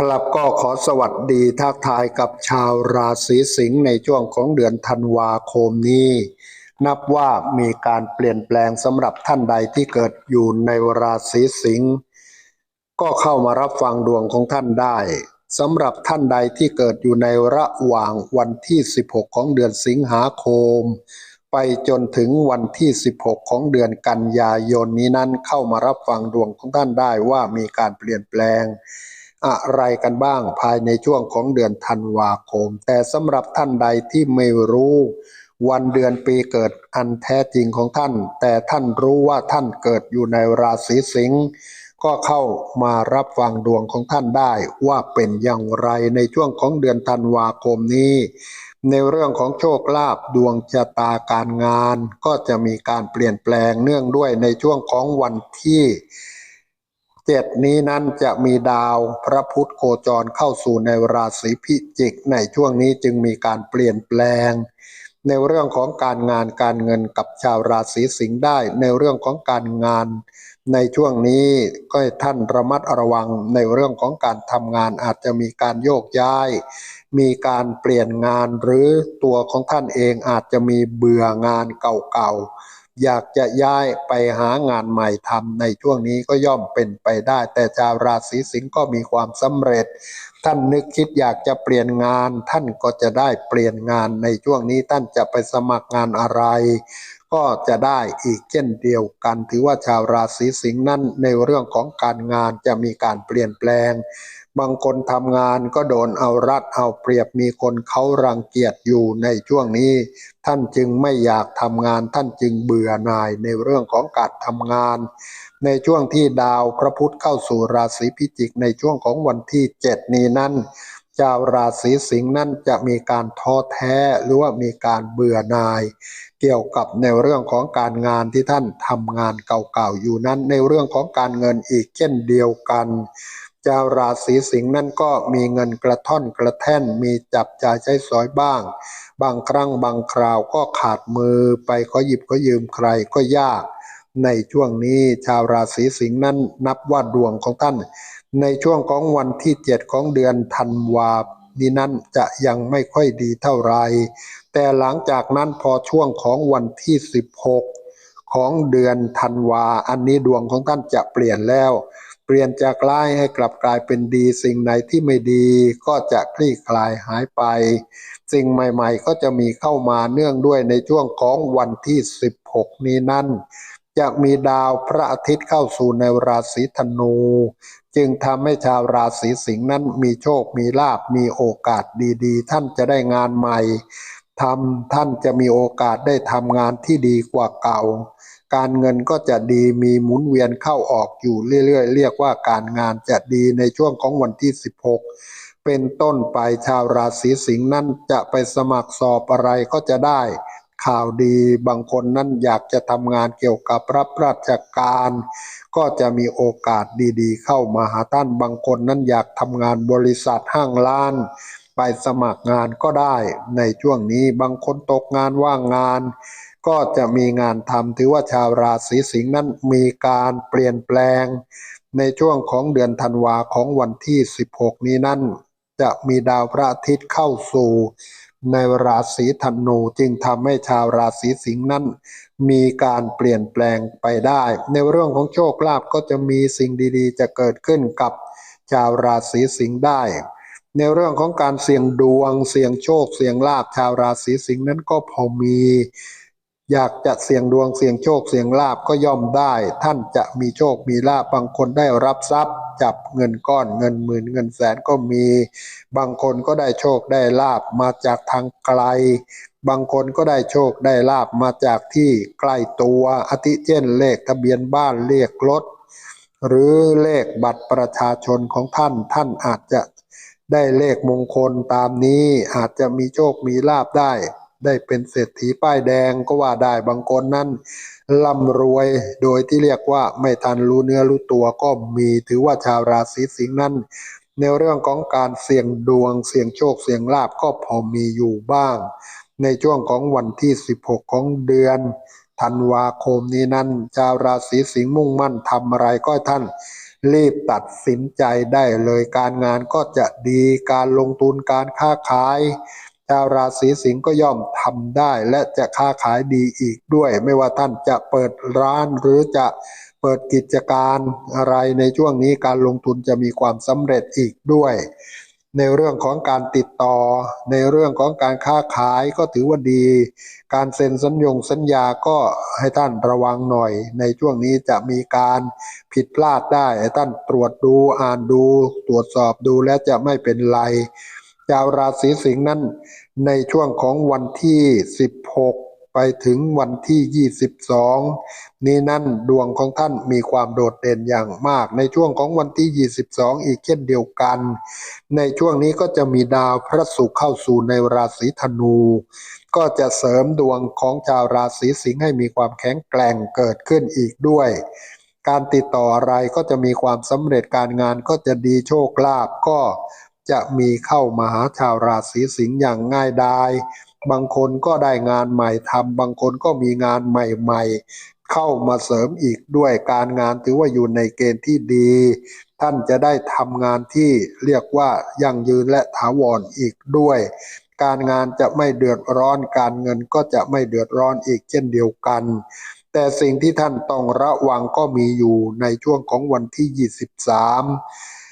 ครับก็ขอสวัสดีทักทายกับชาวราศีสิงห์ในช่วงของเดือนธันวาคมนี้ นับว่ามีการเปลี่ยนแปลงสำหรับท่านใดที่เกิดอยู่ในราศีสิงห์ก็เข้ามารับฟังดวงของท่านได้สำหรับท่านใดที่เกิดอยู่ในระหว่างวันที่ 16 ของเดือนสิงหาคม ไปจนถึงวันที่ 16 ของเดือนกันยายนนี้นั้นเข้ามารับฟังดวงของท่านได้ว่ามีการเปลี่ยนแปลง อะไรกันบ้างภายในช่วงของเดือนธันวาคม แต่สำหรับท่านใดที่ไม่รู้วันเดือนปีเกิดอันแท้จริงของท่าน แต่ท่านรู้ว่าท่านเกิดอยู่ในราศีสิงห์ก็เข้ามารับฟังดวงของท่านได้ว่าเป็นอย่างไรในช่วงของเดือนธันวาคมนี้ ในเรื่องของโชคลาภดวงชะตาการงาน ก็จะมีการเปลี่ยนแปลงเนื่องด้วยในช่วงของวันที่ เจ็ดนี้นั้นจะมีดาวพระพุธโคจรเข้าสู่ในราศีพิจิก ในช่วงนี้จึงมีการเปลี่ยนแปลง ในเรื่องของการงานการเงินกับชาวราศีสิงห์ได้ ในเรื่องของการงาน ในช่วงนี้ก็ให้ท่านระมัดระวังในเรื่องของการทำงานอาจจะมีการโยกย้าย มีการเปลี่ยนงานหรือตัวของท่านเองอาจจะมีเบื่องานเก่าๆ อยากจะย้ายไปหางานใหม่ทำในช่วงนี้ก็ย่อมเป็นไปได้ แต่ชาวราศีสิงห์ก็มีความสำเร็จ ท่านนึกคิดอยากจะเปลี่ยนงาน ท่านก็จะได้เปลี่ยนงานในช่วงนี้ท่านจะไปสมัครงานอะไร ก็จะได้อีกเช่นเดียวกัน ถือว่าชาวราศีสิงห์นั้นในเรื่องของการงานจะมีการเปลี่ยนแปลง บางคนทำงานก็โดนเอารัดเอาเปรียบมีคนเขารังเกียจอยู่ในช่วงนี้ ท่านจึงไม่อยากทำงาน ท่านจึงเบื่อหน่ายในเรื่องของการทำงาน ในช่วงที่ดาวพระพุธเข้าสู่ราศีพิจิกในช่วงของวันที่เจ็ดนี้นั้นชาวราศีสิงห์นั้นจะมีการท้อแท้หรือว่ามีการเบื่อหน่าย เกี่ยวกับในเรื่องของการงานที่ท่านทำงานเก่าๆอยู่นั้น ในเรื่องของการเงินอีกเช่นเดียวกัน ชาวราศีสิงห์นั่นก็มีเงินกระท่อนกระแท่นมีจับจ่ายใช้สอยบ้าง บางครั้งบางคราวก็ขาดมือไปขอหยิบขอยืมใครก็ยาก ในช่วงนี้ชาวราศีสิงห์นั้นนับว่าดวงของท่าน ในช่วงของวันที่เจ็ดของเดือนธันวานี้นั้นจะยังไม่ค่อยดีเท่าไร แต่หลังจากนั้นพอช่วงของวันที่สิบหกของเดือนธันวา อันนี้ดวงของท่านจะเปลี่ยนแล้ว เปลี่ยนจากร้ายให้กลับกลายเป็นดีสิ่งไหนที่ไม่ดีก็จะคลี่คลายหายไป สิ่งใหม่ๆ ก็จะมีเข้ามาเนื่องด้วยในช่วงของวันที่ 16 นี้นั่นจะมีดาวพระอาทิตย์เข้าสู่ในราศีธนู จึงทำให้ชาวราศีสิงห์นั้นมีโชคมีลาบมีโอกาสดีๆ ท่านจะได้งานใหม่ทำท่านจะมีโอกาสได้ทำงานที่ดีกว่าเก่า การเงินก็จะดีมีหมุนเวียนเข้าออกอยู่เรื่อยๆ เรียกว่าการงานจะดีในช่วงของวันที่ 16 เป็นต้นไปชาวราศีสิงห์นั้นจะไปสมัครสอบอะไรก็จะได้ ข่าวดีบางคนนั้นอยากจะทำงานเกี่ยวกับรับราชการ ก็จะมีโอกาสดีๆ เข้ามาหาท่านบางคนนั้นอยากทำงานบริษัทห้างร้าน ไปสมัครงานก็ได้ ในช่วงนี้บางคนตกงานว่างงาน ก็จะมีงานทำถือว่าชาวราศีสิงห์นั้นมีการเปลี่ยนแปลง ในช่วงของเดือนธันวาของวันที่ 16 นี้นั่นจะมีดาวพระอาทิตย์เข้าสู่ ในราศีธนูจึงทำให้ชาวราศีสิงห์นั้น มีการเปลี่ยนแปลงไปได้ ในเรื่องของโชคลาภก็จะมีสิ่งดีๆ จะเกิดขึ้นกับชาวราศีสิงห์ได้ในเรื่องของการเสี่ยงดวง เสี่ยงโชค เสี่ยงลาภชาวราศีสิงห์นั้นก็พอมี อยากจะเสี่ยงดวงเสี่ยงโชคเสี่ยงลาบก็ย่อมได้ ท่านจะมีโชคมีลาบบางคนได้รับทรัพย์ จับเงินก้อนเงินหมื่นเงินแสนก็มี บางคนก็ได้โชคได้ลาบมาจากทางไกล บางคนก็ได้โชคได้ลาบมาจากที่ใกล้ตัวอาทิเช่นเลขทะเบียนบ้านเลขรถหรือเลขบัตรประชาชนของท่านท่านอาจจะได้เลขมงคลตามนี้อาจจะมีโชคมีลาบได้ ได้เป็นเศรษฐีป้ายแดงก็ว่าได้บางคนนั้นร่ำรวยโดยที่เรียกว่าไม่ทันรู้เนื้อรู้ตัวก็มีถือว่าชาวราศีสิงห์นั้นในเรื่องของการเสี่ยงดวง เสี่ยงโชคเสี่ยงลาบก็พอมีอยู่บ้าง ในช่วงของวันที่ 16 ของเดือนธันวาคมนี้นั้น ชาวราศีสิงห์มุ่งมั่นทำอะไรก็ท่าน รีบตัดสินใจได้เลยการงานก็จะดีการลงทุนการค้าขาย ชาวราศีสิงห์ก็ย่อมทำได้ และจะค้าขายดีอีกด้วย ไม่ว่าท่านจะเปิดร้านหรือจะเปิดกิจการอะไรในช่วงนี้การลงทุนจะมีความสำเร็จอีกด้วย ในเรื่องของการติดต่อ ในเรื่องของการค้าขายก็ถือว่าดี การเซ็นสัญญงสัญญาก็ให้ท่านระวังหน่อย ในช่วงนี้จะมีการผิดพลาดได้ให้ท่านตรวจดูอ่านดู ตรวจสอบดูและจะไม่เป็นไร ชาวราศีสิงห์นั้น ในช่วงของวันที่ 16 ไปถึงวันที่ 22 นี้นั่นดวงของท่านมีความโดดเด่นอย่างมาก ในช่วงของวันที่ 22 อีกเช่นเดียวกัน ในช่วงนี้ก็จะมีดาวพระศุกร์เข้าสู่ในราศีธนู ก็จะเสริมดวงของชาวราศีสิงห์ให้มีความแข็งแกร่งเกิดขึ้นอีกด้วยการติดต่ออะไรก็จะมีความสำเร็จการงานก็จะดีโชคลาภก็ จะมีเข้ามาหาชาวราศีสิงห์อย่างง่ายดาย บางคนก็ได้งานใหม่ทำบางคนก็มีงานใหม่ๆ เข้ามาเสริมอีกด้วยการงานถือว่าอยู่ในเกณฑ์ที่ดี ท่านจะได้ทำงานที่เรียกว่ายั่งยืนและถาวรอีกด้วย การงานจะไม่เดือดร้อน การเงินก็จะไม่เดือดร้อนอีกเช่นเดียวกันแต่สิ่งที่ท่านต้องระวังก็มีอยู่ในช่วงของวันที่ 23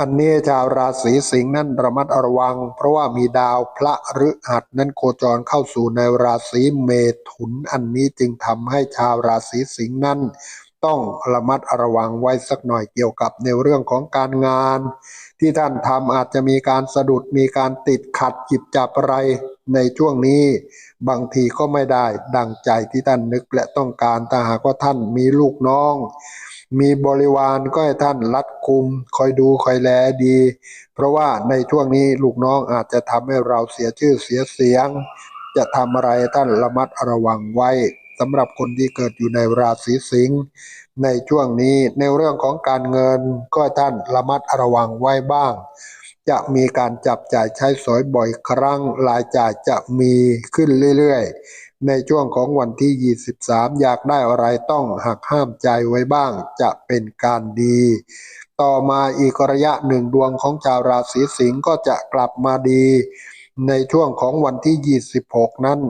อันนี้ชาวราศีสิงห์นั้นระมัดระวัง เพราะว่ามีดาวพระฤหัสนั้นโคจรเข้าสู่ในราศีเมถุน อันนี้จึงทำให้ชาวราศีสิงห์นั้น ต้องระมัดระวังไว้สักหน่อยเกี่ยวกับในเรื่องของการงาน ที่ท่านทำอาจจะมีการสะดุดมีการติดขัดจิบจับอะไรในช่วงนี้บางทีก็ไม่ได้ดังใจที่ท่านนึกและต้องการถ้าหากว่าท่านมีลูกน้อง มีบริวารก็ให้ท่านรัดกุม คอยดูคอยแลดี เพราะว่าในช่วงนี้ลูกน้องอาจจะทำให้เราเสียชื่อเสียเสียง จะทำอะไรท่านระมัดระวังไว้สำหรับคนที่เกิดอยู่ในราศีสิงห์ในช่วงนี้ในเรื่องของการเงินก็ท่านระมัดระวังไว้บ้าง จะมีการจับจ่ายใช้สอยบ่อยครั้งรายจ่ายจะมีขึ้นเรื่อยๆ ในช่วงของวันที่ 23 อยากได้อะไรต้องหักห้ามใจไว้บ้างจะเป็นการดี ต่อมาอีกระยะหนึ่งดวงของชาวราศีสิงห์ก็จะกลับมาดี ในช่วงของวันที่ 26 นั้น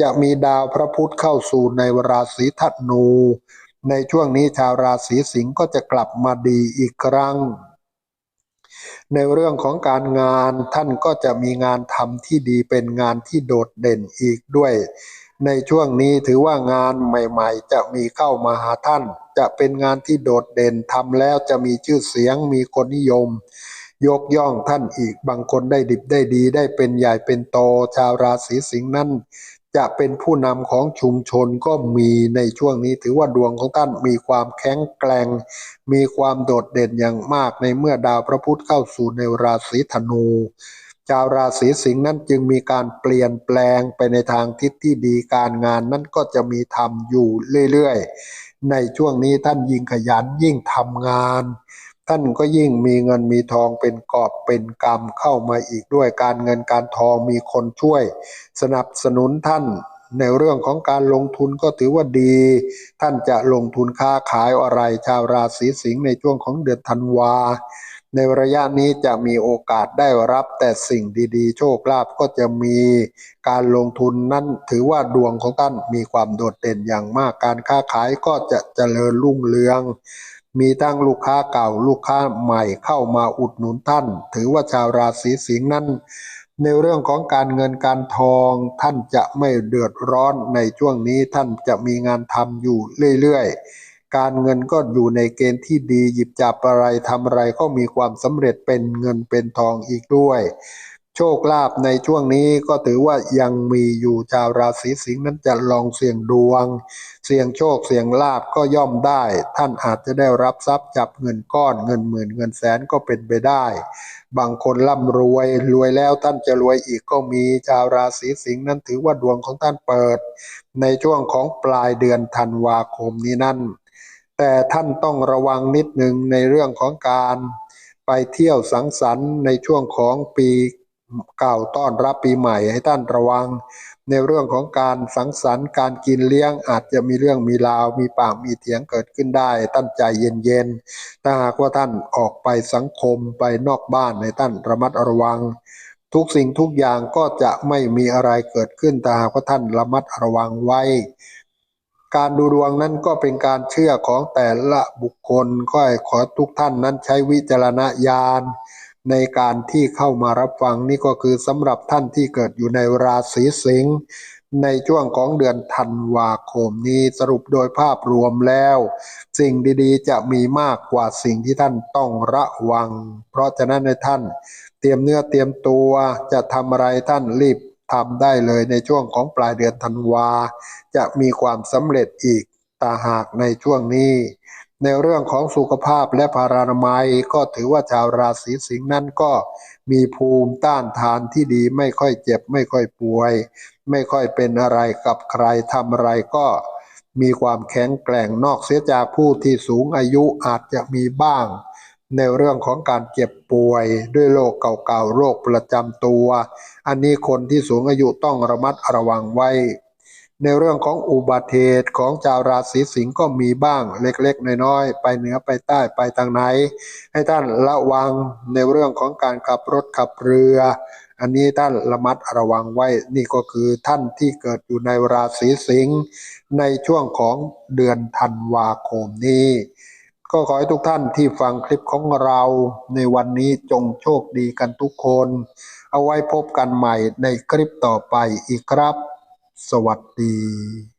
จะมีดาวพระพุธเข้าสู่ในราศีธนูในช่วงนี้ชาวราศีสิงห์ก็จะกลับมาดีอีกครั้ง ในเรื่องของการงานท่านก็จะมีงานทำที่ดีเป็นงานที่โดดเด่นอีกด้วย ในช่วงนี้ถือว่างานใหม่ๆ จะมีเข้ามาหาท่าน จะเป็นงานที่โดดเด่นทำแล้วจะมีชื่อเสียงมีคนนิยม ยกย่องท่านอีกบางคนได้ดิบได้ดี ได้เป็นใหญ่เป็นโต ชาวราศีสิงห์นั้น จะเป็นผู้นำของชุมชนก็มีในช่วงนี้ถือว่าดวงของท่านมีความแข็งแกร่งมีความโดดเด่นอย่างมากในเมื่อดาวพระพุธเข้าสู่ในราศีธนู ชาวราศีสิงห์นั้นจึงมีการเปลี่ยนแปลงไปในทางทิศที่ดีการงานนั้นก็จะมีทำอยู่เรื่อยๆ ในช่วงนี้ท่านยิ่งขยันยิ่งทำงาน ท่านก็ยิ่งมีเงินมีทองเป็นกอบเป็นกำเข้ามาอีกด้วยการเงินการทองมีคนช่วย สนับสนุนท่านในเรื่องของการลงทุนก็ถือว่าดี ท่านจะลงทุนค้าขายอะไรชาวราศีสิงห์ในช่วงของเดือนธันวา ในระยะนี้จะมีโอกาสได้รับแต่สิ่งดีๆ โชคลาภก็จะมีการลงทุนนั้นถือว่าดวงของท่านมีความโดดเด่นอย่างมากการค้าขายก็จะเจริญรุ่งเรือง มีทั้งลูกค้าเก่าลูกค้าใหม่เข้ามาอุดหนุนท่าน ถือว่าชาวราศีสิงห์นั้น ในเรื่องของการเงินการทองท่านจะไม่เดือดร้อนในช่วงนี้ท่านจะมีงานทำอยู่เรื่อยๆ การเงินก็อยู่ในเกณฑ์ที่ดีหยิบจับอะไรทำอะไรก็มีความสำเร็จเป็นเงินเป็นทองอีกด้วย โชคลาภในช่วงนี้ก็ถือว่ายังมีอยู่ชาวราศีสิงห์นั้นจะลองเสี่ยงดวง เสี่ยงโชคเสี่ยงลาภก็ย่อมได้ ท่านอาจจะได้รับทรัพย์จับเงินก้อนเงินหมื่นเงินแสนก็เป็นไปได้ บางคนร่ำรวยรวยแล้วท่านจะรวยอีกก็มีชาวราศีสิงห์นั้นถือว่าดวงของท่านเปิด ในช่วงของปลายเดือนธันวาคมนี้นั่น แต่ท่านต้องระวังนิดหนึ่งในเรื่องของการไปเที่ยวสังสรรค์ในช่วงของปีเก่าต้อนรับปีใหม่ให้ท่านระวัง ในเรื่องของการสังสรรค์การกินเลี้ยงอาจจะมีเรื่องมีราวมีปากมีเถียงเกิดขึ้นได้ท่านใจเย็นๆถ้าหากว่าท่านออกไปสังคมไปนอกบ้านในท่านระมัดระวัง ทุกสิ่งทุกอย่างก็จะไม่มีอะไรเกิดขึ้นแต่หากว่าท่านระมัดระวังไว้ การดูดวงนั้นก็เป็นการเชื่อของแต่ละบุคคลก็ขอทุกท่านนั้นใช้วิจารณญาณในการที่เข้ามารับฟังนี่ก็คือสำหรับท่านที่เกิดอยู่ในราศีสิงห์ในช่วงของเดือนธันวาคมนี้สรุปโดยภาพรวมแล้ว สิ่งดีๆ จะมีมากกว่าสิ่งที่ท่านต้องระวัง เพราะฉะนั้นในท่าน เตรียมเนื้อเตรียมตัวจะทำอะไรท่านรีบ ทำได้เลยในช่วงของปลายเดือนธันวา จะมีความสำเร็จอีกตาหากในช่วงนี้ ในเรื่องของสุขภาพและพารานามัยก็ถือว่าชาวราศีสิงห์นั้นก็มีภูมิต้านทานที่ดีไม่ค่อยเจ็บ ไม่ค่อยป่วย ไม่ค่อยเป็นอะไรกับใครทำอะไรก็มีความแข็งแกร่งนอกเสียจากผู้ที่สูงอายุอาจจะมีบ้าง ในเรื่องของการเจ็บป่วยด้วยโรคเก่าๆโรคประจำตัว อันนี้คนที่สูงอายุต้องระมัดระวังไว้ ในเรื่องของอุบัติเหตุของชาวราศีสิงห์ก็มีบ้างเล็กๆน้อยๆไปเหนือไปใต้ไปทางไหน ให้ท่านระวังในเรื่องของการขับรถขับเรือ อันนี้ท่านระมัดระวังไว้นี่ก็คือท่านที่เกิดอยู่ในราศีสิงห์ในช่วงของเดือนธันวาคมนี้ ก็ขอให้ทุกท่านที่ฟังคลิปของเราในวันนี้จงโชคดีกันทุกคน เอาไว้พบกันใหม่ในคลิปต่อไปอีกครับ สวัสดี